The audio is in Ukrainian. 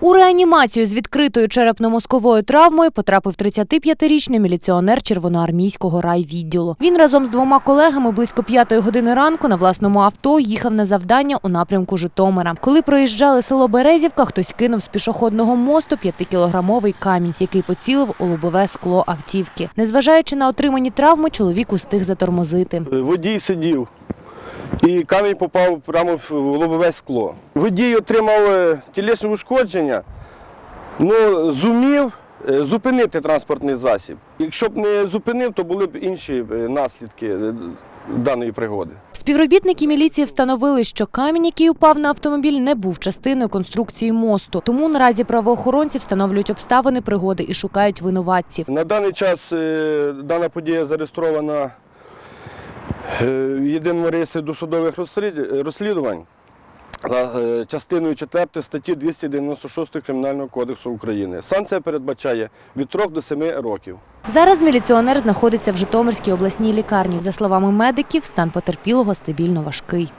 У реанімацію з відкритою черепно-мозковою травмою потрапив 35-річний міліціонер червоноармійського райвідділу. Він разом з двома колегами близько п'ятої години ранку на власному авто їхав на завдання у напрямку Житомира. Коли проїжджали село Березівка, хтось кинув з пішохідного мосту 5-кілограмовий камінь, який поцілив у лобове скло автівки. Незважаючи на отримані травми, чоловік устиг затормозити. Водій сидів, і камінь попав прямо в лобове скло. Водій отримав е, тілесне ушкодження, ну, зумів е, зупинити транспортний засіб. Якщо б не зупинив, то були б інші е, наслідки даної пригоди. Співробітники міліції встановили, що камінь, який упав на автомобіль, не був частиною конструкції мосту. Тому наразі правоохоронці встановлюють обставини пригоди і шукають винуватців. На даний час дана подія зареєстрована в єдиному реєстрі досудових розслідувань за е, частиною 4 статті 296 Кримінального кодексу України. Санкція передбачає від 3 до 7 років. Зараз міліціонер знаходиться в Житомирській обласній лікарні. За словами медиків, стан потерпілого стабільно важкий.